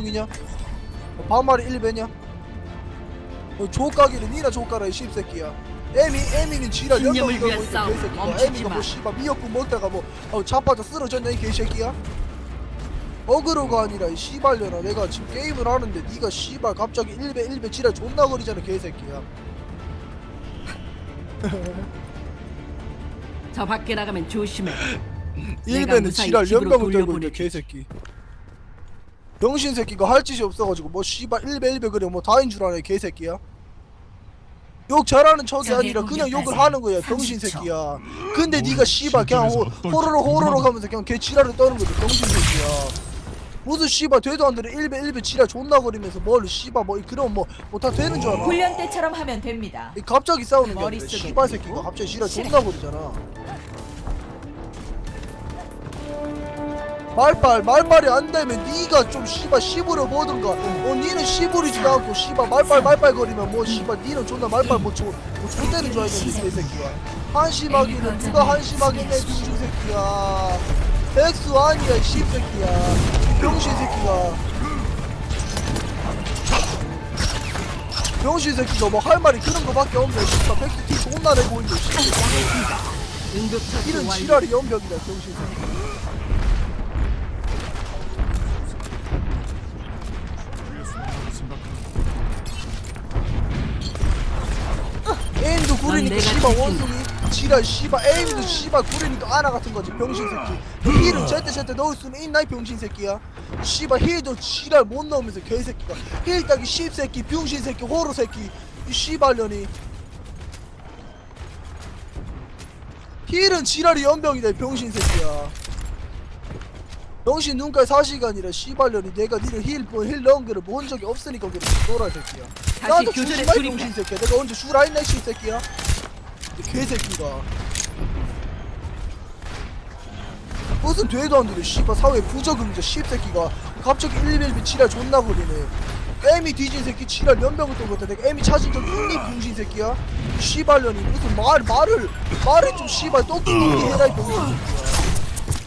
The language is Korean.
이냐? 반말이 1배냐? 어, 조까기는 니나 조까라 이 씹새끼야 에미 에미는 지랄 신념을 연병 위한 싸움 멈추지 에미가 마. 뭐 씨발 미역국 먹다가 뭐 어, 자빠져 쓰러졌냐 이 개새끼야? 어그로가 아니라 이 씨발려나 내가 지금 게임을 하는데 니가 씨발 갑자기 1배 1배 지랄 존나 거리잖아 개새끼야 저 밖에 나가면 조심해. 내가 1배는 무사히 지랄 집으로 연병을 들고 있는. 개새끼 병신 새끼가 할 짓이 없어가지고 뭐 씨발 1배 1배 그래. 뭐 다인 줄 아네 개새끼야. 욕 잘하는 척이 아니라 그냥 욕을 하는 거야 병신 30초. 새끼야. 근데 네가 씨발 그냥 호, 호로로 호로로 가면서 그냥 개 지랄을 떠는 거지 병신 새끼야. 무슨 씨발 되도 안 되는 1배 1배 지랄 존나 거리면서 뭘 씨발 뭐 그럼 뭐뭐다 되는 줄 알아? 훈련 때처럼 하면 됩니다. 이 갑자기 싸우는 게 아니라 머릿속에. 씨발 새끼가 갑자기 지랄 존나 거리잖아 말빨 말빨이 안 되면 네가 좀 씨발 씹으려 보든가. 어 니는 씹으리지도 않고 씨발 말빨 말빨 거리면 뭐 씨발 니는 존나 말빨 뭐 조, 뭐 존대는 줄 알겠는데 이 새끼야 한심하기는 누가 한심하겠네 병신 새끼야. 백수 아니야 이 씹새끼야. 병신 새끼가. 병신 새끼가 뭐 할 말이 그런 거밖에 없네 씨발. 백수 티 존나 내고 있는데 씨발 이런. 지랄이 연병이다 병신 새끼 구리니까 씨발. 원숭이. 지랄 씨발. 에임도 씨발 구리니까 아나 같은 거지 병신 새끼. 힐은 제때 제때 넣을 수는 있나 이 병신 새끼야. 씨발 힐도 지랄 못 넣으면서 개새끼가. 힐 따기 씹새끼 병신 새끼 호로 새끼. 이 씨발년이. 힐은 지랄이 연병이다 이 병신 새끼야 병신 눈깔 사시간이라 씨발년이 내가 니를 힐, 뭐, 힐 넣은 거를 본 적이 없으니까 그래 노라 새끼야. 다시 나한테 교전에 주지 마이 돌입해. 새끼야. 내가 언제 주라 했나 이 새끼야? 이 개새끼가. 무슨 되도 안 되는 씨발. 사회 부적응자 씹새끼가. 갑자기 111 지랄 존나 거리네. 애미 뒤진 새끼 지랄 연병을 뜬 것같아 내가 애미 찾은 적 있니 병신 새끼야? 씨발년이 무슨 말 말을 말을 좀 씨발 똑똑히 해라 이 병신 새끼야